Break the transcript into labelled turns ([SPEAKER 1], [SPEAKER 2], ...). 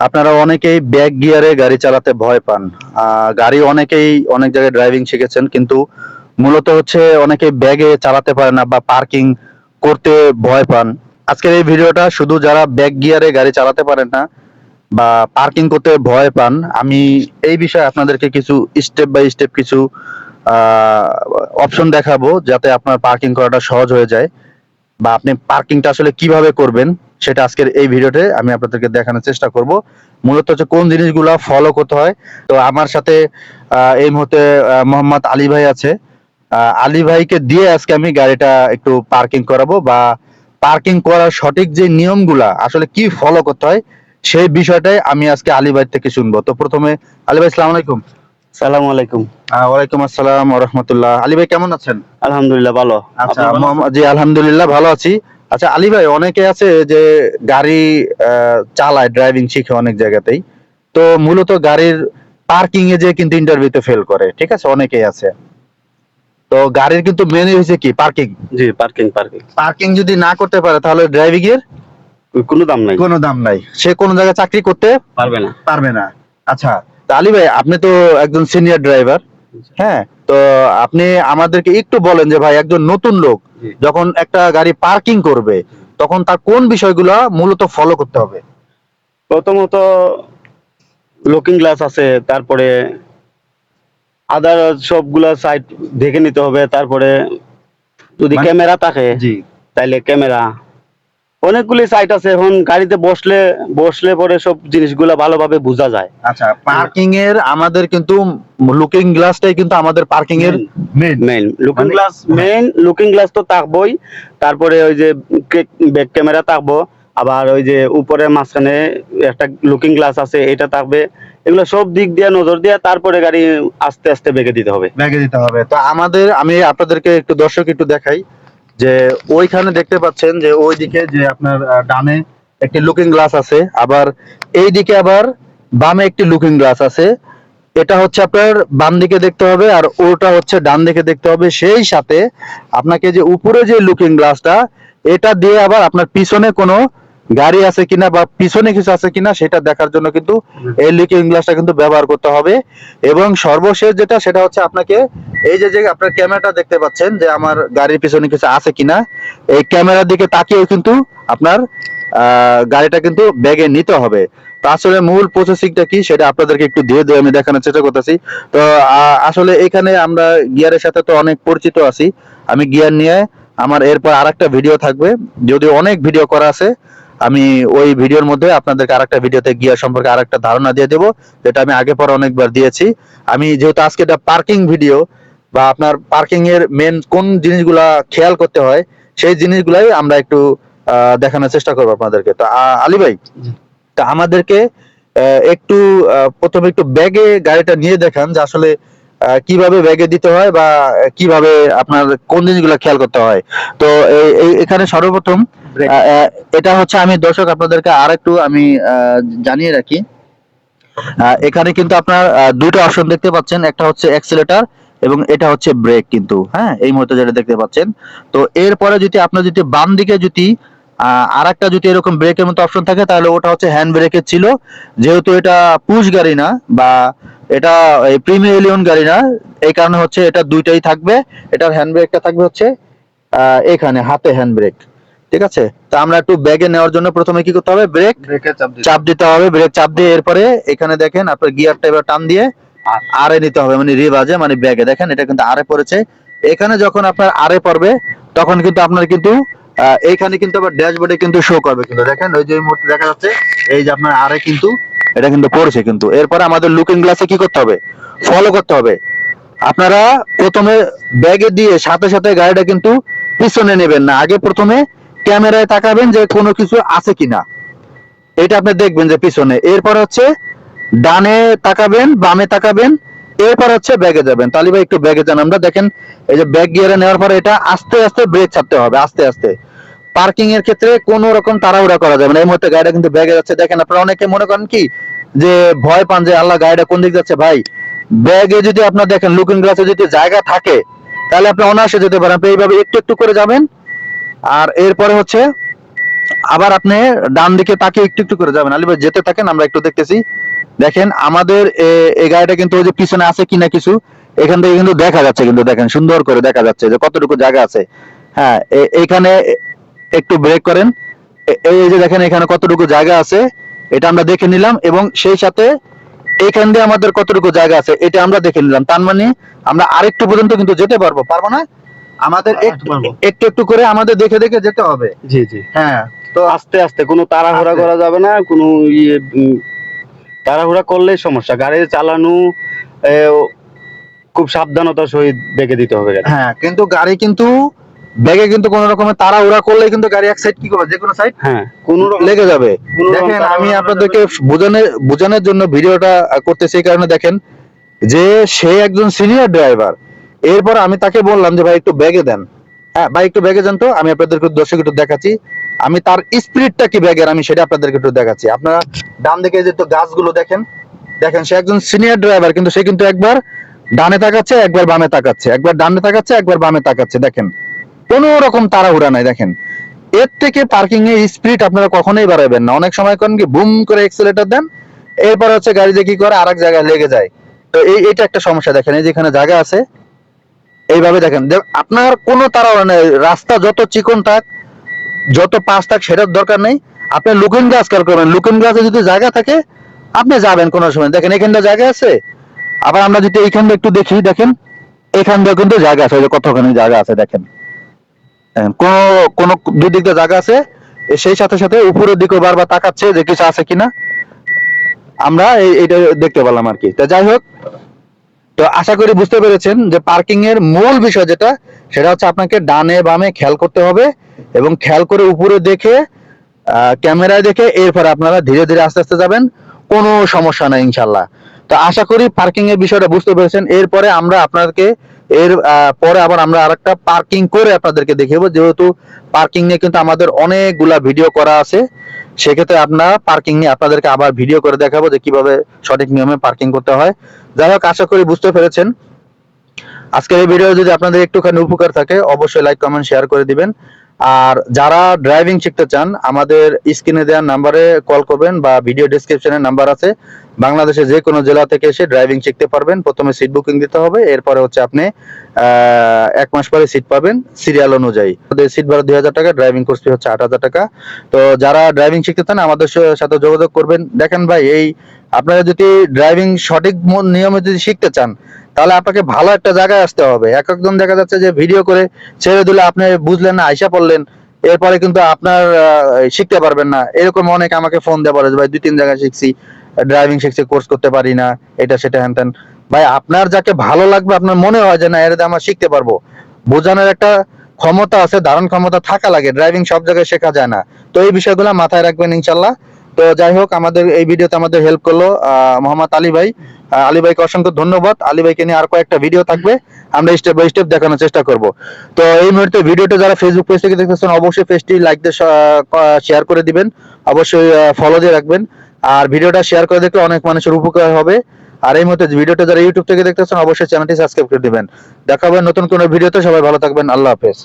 [SPEAKER 1] আপনারা অনেকেই ব্যাক গিয়ারে গাড়ি চালাতে ভয় পান। গাড়ি অনেকেই অনেক জায়গায় ড্রাইভিং শিখেছেন, কিন্তু মূলত হচ্ছে অনেকে ব্যাগে চালাতে পারে না বা পার্কিং করতে ভয় পান। আজকের এই ভিডিওটা শুধু যারা ব্যাক গিয়ারে গাড়ি চালাতে পারেন না বা পার্কিং করতে ভয় পান, আমি এই বিষয়ে আপনাদেরকে কিছু স্টেপ বাই স্টেপ কিছু অপশন দেখাবো যাতে আপনার পার্কিং করাটা সহজ হয়ে যায় বা আপনি পার্কিংটা আসলে কীভাবে করবেন। সেটা আজকের এই ভিডিওতে আমি আপনাদেরকে দেখানোর চেষ্টা করব। মূলত হচ্ছে কোন জিনিসগুলো ফলো করতে হয়। তো আমার সাথে এই মুহূর্তে মোহাম্মদ আলী ভাই আছে। আলী ভাইকে দিয়ে আজকে আমি গাড়িটা একটু পার্কিং করাবো বা পার্কিং করার সঠিক যে নিয়মগুলা আসলে কি ফলো করতে হয় সেই বিষয়টাই আমি আজকে আলী ভাই থেকে শুনব। তো প্রথমে আলী ভাই সালাম আলাইকুম।
[SPEAKER 2] সালাম আলাইকুম।
[SPEAKER 1] ওয়ালাইকুম আসসালাম রহমতুল্লাহ। আলী ভাই কেমন আছেন?
[SPEAKER 2] আলহামদুলিল্লাহ ভালো।
[SPEAKER 1] আচ্ছা জি আলহামদুলিল্লাহ ভালো আছি। আচ্ছা আলী ভাই অনেকে আছে যে গাড়ি চালায় ড্রাইভিং শিখে অনেক জায়গাতেই। তো মূলত গাড়ির পার্কিং এ যে কিন্তু ইন্টারভিউতে ফেল করে ঠিক আছে? অনেকেই আছে। তো গাড়ির কিন্তু মেনু হয়েছে কি? পার্কিং
[SPEAKER 2] জি পার্কিং পার্কিং
[SPEAKER 1] পার্কিং যদি না করতে পারে তাহলে ড্রাইভিং এর
[SPEAKER 2] কোনো দাম নাই।
[SPEAKER 1] কোনো দাম নাই। সে কোনো জায়গায় চাকরি করতে
[SPEAKER 2] পারবে না।
[SPEAKER 1] পারবে না। আচ্ছা তা আলী ভাই আপনি তো একজন সিনিয়র ড্রাইভার হ্যাঁ তো আপনি আমাদেরকে একটু বলেন যে ভাই একজন নতুন লোক যখন একটা গাড়ি পার্কিং করবে তখন তার কোন বিষয়গুলো মূলত ফলো করতে হবে?
[SPEAKER 2] প্রথমত লুকিং গ্লাস আছে তারপরে আদার সবগুলা সাইড দেখে নিতে হবে তারপরে যদি
[SPEAKER 1] মানে-
[SPEAKER 2] ক্যামেরা থাকে তাইলে ক্যামেরা অনেকগুলি সাইট আছে এখন গাড়িতে বসলে বসলে পরে সব জিনিসগুলা ভালোভাবে বোঝা যায়।
[SPEAKER 1] আচ্ছা পার্কিং এর আমাদের কিন্তু লুকিং গ্লাসটাই কিন্তু আমাদের পার্কিং এর
[SPEAKER 2] main looking glass main looking glass তো থাকবোই। তারপরে ওই যে ব্যাক ক্যামেরা থাকব। আবার ওই যে উপরে মাঝখানে একটা লুকিং গ্লাস আছে এটা থাকবে। এগুলো সব দিক দিয়ে নজর দিয়ে তারপরে গাড়ি আস্তে আস্তে বেগে দিতে হবে।
[SPEAKER 1] ব্যাগে দিতে হবে। তো আমাদের আমি আপনাদেরকে একটু দর্শক একটু দেখাই। যে ওইখানে দেখতে পাচ্ছেন যে ওইদিকে যে আপনার ডানে একটি লুকিং গ্লাস আছে, আবার এই দিকে আবার বামে একটি লুকিং গ্লাস আছে। এটা হচ্ছে আপনার বাম দিকে দেখতে হবে আর ওটা হচ্ছে ডান দিকে দেখতে হবে। সেই সাথে আপনাকে যে উপরে যে লুকিং গ্লাসটা এটা দিয়ে আবার আপনার পিছনে কোনো গাড়ি আছে কিনা বা পিছনে কিছু আছে কিনা সেটা দেখার জন্য কিন্তু এই লুকিং গ্লাসটা কিন্তু ব্যবহার করতে হবে। এবং সর্বশেষ যেটা, সেটা হচ্ছে আপনাকে এই যে যে আপনার ক্যামেরাটা দেখতে পাচ্ছেন যে আমার গাড়ির পিছনে কিছু আছে কিনা, এই ক্যামেরার দিকে তাকিয়েও কিন্তু আপনার গাড়িটা কিন্তু ব্যাগে নিতে হবে। আসলে মূল প্রসেসিংটা কি সেটা আপনাদেরকে একটু দিয়ে দিয়ে আমি দেখানোর চেষ্টা করতেছি। তো আসলে এখানে আমরা গিয়ারের সাথে তো অনেক পরিচিত আছি। আমি গিয়ার নিয়ে আমার এরপর আরেকটা ভিডিও থাকবে। যদিও অনেক ভিডিও করা আছে আমি ওই ভিডিওর মধ্যে আপনাদেরকে আরেকটা ভিডিওতে গিয়ার সম্পর্কে আরেকটা ধারণা দিয়ে দেবো যেটা আমি আগে পরে অনেকবার দিয়েছি। আমি যেহেতু আজকে এটা পার্কিং ভিডিও বা আপনার পার্কিং এর মেন কোন জিনিসগুলা খেয়াল করতে হয় সেই জিনিসগুলাই আমরা একটু দেখানোর চেষ্টা করব আপনাদেরকে। তো আলী ভাই তা আমাদেরকে একটু প্রথমে একটু ব্যাগে গাড়িটা নিয়ে দেখান যে আসলে কীভাবে ব্যাগে দিতে হয় বা কীভাবে আপনার কোন জিনিসগুলো খেয়াল করতে হয়। তো এখানে সর্বপ্রথম এটা হচ্ছে আমি দর্শক আপনাদেরকে আরেকটু আমি আহ, জানিয়ে রাখি। এখানে কিন্তু আপনার দুটো অপশন দেখতে পাচ্ছেন। একটা হচ্ছে অ্যাক্সিলেটর এবং এটা হচ্ছে ব্রেক কিন্তু। হ্যাঁ এই মুহূর্তে যেটা দেখতে পাচ্ছেন। তো এরপরে যদি আপনার যদি বাম দিকে যদি আর একটা যদি এরকম ব্রেকের মতো অপশন থাকে তাহলে ওটা হচ্ছে হ্যান্ড ব্রেকের ছিল। যেহেতু এটা পুশ গাড়ি না বা এটা প্রিমিয়ার এলিয়ন গাড়ি না এই কারণে হচ্ছে এটা দুইটাই থাকবে। এটার হ্যান্ড ব্রেকটা থাকবে হচ্ছে এখানে হাতে হ্যান্ড ব্রেক ঠিক আছে? তো আমরা একটু ব্যাগে নেওয়ার জন্য প্রথমে কি করতে হবে? ব্রেক
[SPEAKER 2] চাপ দিতে
[SPEAKER 1] হবে। ব্রেক চাপ দিয়ে এরপরে এখানে দেখেন আপনার গিয়ারটা এবার টান দিয়ে আরে নিতে হবে মানে রিভাজে মানে ব্যাগে দেখেন এটা কিন্তু আরে পড়েছে। এখানে যখন আপনার আরে পড়বে তখন কিন্তু আপনার কিন্তু এইখানে কিন্তু আবার ড্যাশবোর্ডে কিন্তু শো করবে কিন্তু। দেখেন ওই যে মুহূর্তে দেখা যাচ্ছে এই যে আপনার আরে কিন্তু এটা কিন্তু পড়েছে কিন্তু। এরপরে আমাদের লুকিং গ্লাসে কি করতে হবে? ফলো করতে হবে। আপনারা প্রথমে ব্যাগে দিয়ে সাথে সাথে গাড়িটা কিন্তু পিছনে নেবেন না। আগে প্রথমে ক্যামেরায় তাকাবেন যে কোনো কিছু আছে কিনা। এটা আপনি দেখবেন যে পিছনে। এরপর হচ্ছে ডানে তাকাবেন, বামে তাকাবেন, এরপর হচ্ছে ব্যাগে যাবেন। তালি ভাই একটু ব্যাগে যান আমরা। দেখেন, এই যে ব্যাগ গিয়ারে নেওয়ার পরে এটা আস্তে আস্তে ব্রেক ছাড়তে হবে, আস্তে আস্তে। পার্কিং এর ক্ষেত্রে কোন রকম তাড়াহুড়া করা যাবে না। এই মুহূর্তে গাড়িটা কিন্তু ব্যাগে যাচ্ছে। দেখেন আপনারা অনেকে মনে করেন কি, যে ভয় পান যে, আল্লাহ, গাড়িটা কোন দিক যাচ্ছে? ভাই, ব্যাগে যদি আপনার দেখেন লুকিং গ্লাসে যদি জায়গা থাকে, তাহলে আপনি অনায়াসে যেতে পারেন। আপনি এইভাবে একটু একটু করে যাবেন। আর এরপরে হচ্ছে, আবার আপনি ডান দিকে তাকে একটু একটু করে যাবেন। আলী যেতে থাকেন, আমরা একটু দেখতেছি। দেখেন, আমাদের এই গাড়িটা কিন্তু ওই যে পিছনে আছে কিনা কিছু, এখান থেকে কিন্তু দেখা যাচ্ছে কিন্তু, দেখেন, সুন্দর করে দেখা যাচ্ছে যে কতটুকু জায়গা আছে। হ্যাঁ এ- এইখানে একটু ব্রেক করেন। এই যে দেখেন, এখানে কতটুকু জায়গা আছে, এটা আমরা দেখে নিলাম এবং সেই সাথে এইখান দিয়ে আমাদের কতটুকু জায়গা আছে, এটা আমরা দেখে নিলাম। তার মানে আমরা আরেকটু পর্যন্ত কিন্তু যেতে পারব পারব না? আমাদের একটু একটু করে আমাদের দেখে দেখে যেতে হবে।
[SPEAKER 2] জি জি।
[SPEAKER 1] হ্যাঁ
[SPEAKER 2] তো আস্তে আস্তে কোনো তাড়াহুড়া করা যাবে না কোনো ইয়ে তাড়াহুড়া করলেই সমস্যা। গাড়ি চালানো খুব সাবধানতার সহিত দেখে দিতে হবে
[SPEAKER 1] হ্যাঁ কিন্তু গাড়ি কিন্তু ব্যাগে কিন্তু কোন রকমের তাড়াহুড়া করলে কিন্তু গাড়ি এক সাইড কি করবে? যে কোনো সাইড
[SPEAKER 2] হ্যাঁ কোনো রকম
[SPEAKER 1] লেগে যাবে। দেখেন আমি আপনাদেরকে বোঝানোর বোঝানোর জন্য ভিডিওটা করতেছি এই কারণে দেখেন যে সে একজন সিনিয়র ড্রাইভার এরপর আমি তাকে বললাম যে, ভাই, একটু ব্যাগে দেন। হ্যাঁ ভাই, একটু ব্যাগে দেন তো, আমি আপনাদেরকে দর্শক একটু দেখাচ্ছি। আমি তার স্পিরিটটা কি ব্যাগের, আমি সেটা আপনাদেরকে একটু দেখাচ্ছি। আপনারা ডান দিকে যে তো গাছগুলো দেখেন দেখেন, সে একজন সিনিয়র ড্রাইভার কিন্তু সে কিন্তু একবার ডানে তাকাচ্ছে, একবার বামে তাকাচ্ছে। একবার ডানে তাকাচ্ছে, একবার বামে তাকাচ্ছে। দেখেন, কোনো রকম তাড়াহুড়া নাই, দেখেন। এর থেকে পার্কিং এর স্পিড আপনারা কখনোই বাড়াবেন না। অনেক সময় করেন কি, বুম করে এক্সেলেটর দেন, এরপর হচ্ছে গাড়ি দিয়ে কি করে আরেক জায়গায় লেগে যায়। তো এই এটা একটা সমস্যা। দেখেন, এই যেখানে জায়গা আছে এইভাবে দেখেন। আপনার কোনো নেই। রাস্তা যত চিকন থাক, যত পাশ থাক, সেটার দরকার নেই। আপনি লুকিং গ্লাস কার করবেন। লুকিং গ্লাসে যদি জায়গা থাকে, আপনি যাবেন কোনো সময়। দেখেন, এখানটা জায়গা আছে। আবার আমরা যদি এইখানটা একটু দেখি, দেখেন এখানটা কিন্তু জায়গা আছে। যে কতখানি জায়গা আছে, দেখেন। কোন কোন দুই দিকটা জায়গা আছে। সেই সাথে সাথে উপরের দিকে বারবার তাকাচ্ছে যে কিছু আছে কিনা। আমরা এই এটা দেখতে পেলাম আর কি। তা যাই হোক তো আশা করি বুঝতে পেরেছেন যে পার্কিং এর মূল বিষয় যেটা, সেটা হচ্ছে আপনাকে ডানে বামে খেয়াল করতে হবে এবং খেয়াল করে উপরে দেখে ক্যামেরায় দেখে এরপরে আপনারা ধীরে ধীরে আস্তে আস্তে যাবেন। কোনো সমস্যা নাই ইনশাল্লাহ তো আশা করি পার্কিং এর বিষয়টা বুঝতে পেরেছেন। এরপরে আমরা আপনাদেরকে, এর পরে আবার আমরা আরেকটা পার্কিং করে আপনাদেরকে দেখাবো যেহেতু পার্কিং নিয়ে কিন্তু আমাদের অনেকগুলা ভিডিও করা আছে। সেক্ষেত্রে আপনার পার্কিং নিয়ে আপনাদেরকে আবার ভিডিও করে দেখাবো যে কীভাবে সঠিক নিয়মে পার্কিং করতে হয়। যাই হোক, আশা করি বুঝতে পেরেছেন। আজকের এই ভিডিও যদি আপনাদের একটুখানি উপকার থাকে, অবশ্যই লাইক কমেন্ট শেয়ার করে দিবেন। আর যারা ড্রাইভিং শিখতে চান, আমাদের স্ক্রিনে দেওয়ার নাম্বারে কল করবেন বা ভিডিও ডেসক্রিপশনে নাম্বার আছে। বাংলাদেশে যে কোনো জেলা থেকে এসে ড্রাইভিং শিখতে পারবেন। প্রথমে সিট বুকিং দিতে হবে, এরপরে হচ্ছে আপনি এক মাস পরে সিট পাবেন সিরিয়াল অনুযায়ী। সিট ভাড়া দুই হাজার টাকা ড্রাইভিং কোর্স ফি হচ্ছে আট হাজার টাকা। তো যারা ড্রাইভিং শিখতে চান, আমাদের সাথে যোগাযোগ করবেন। দেখেন ভাই, এই আপনারা যদি ড্রাইভিং সঠিক নিয়মে যদি শিখতে চান তাহলে আপনাকে ভালো একটা জায়গায় আসতে হবে। এক একজন দেখা যাচ্ছে যে ভিডিও করে ছেড়ে দিলে আপনি বুঝলেন না, আইসা পড়লেন, এরপরে কিন্তু আপনার শিখতে পারবেন না। এরকম অনেক আমাকে ফোন দেওয়া বলে ভাই, দুই, তিন জায়গায় শিখছি ড্রাইভিং শিখছি কোর্স করতে পারি না, এটা, সেটা, হ্যান ত্যান। ভাই, আপনার যাকে ভালো লাগবে, আপনার মনে হয় যে, না, এর আমরা শিখতে পারব। বোঝানোর একটা ক্ষমতা আছে, ধারণ ক্ষমতা থাকা লাগে ড্রাইভিং সব জায়গায় শেখা যায় না। তো এই বিষয়গুলো মাথায় রাখবেন, ইনশাল্লাহ। তো যাই হোক, আমাদের এই ভিডিওতে আমাদের হেল্প করল মোহাম্মদ আলী ভাই। আলী ভাইকে অসংখ্য ধন্যবাদ। আলী ভাইকে নিয়ে আর কয়েকটা ভিডিও থাকবে, আমরা স্টেপ বাই স্টেপ দেখানোর চেষ্টা করব। তো এই মুহূর্তে ভিডিওটা যারা ফেসবুক পেজ থেকে দেখতেছেন, অবশ্যই পেজটি লাইক দিয়ে শেয়ার করে দিবেন। অবশ্যই ফলো দিয়ে রাখবেন। আর ভিডিওটা শেয়ার করে দেখলে অনেক মানুষের উপকার হবে। আর এই মুহূর্তে ভিডিওটা যারা ইউটিউব থেকে দেখতেছেন, অবশ্যই চ্যানেলটি সাবস্ক্রাইব করে দিবেন। দেখা হবে নতুন কোনো ভিডিওতে সবাই ভালো থাকবেন। আল্লাহ হাফেজ।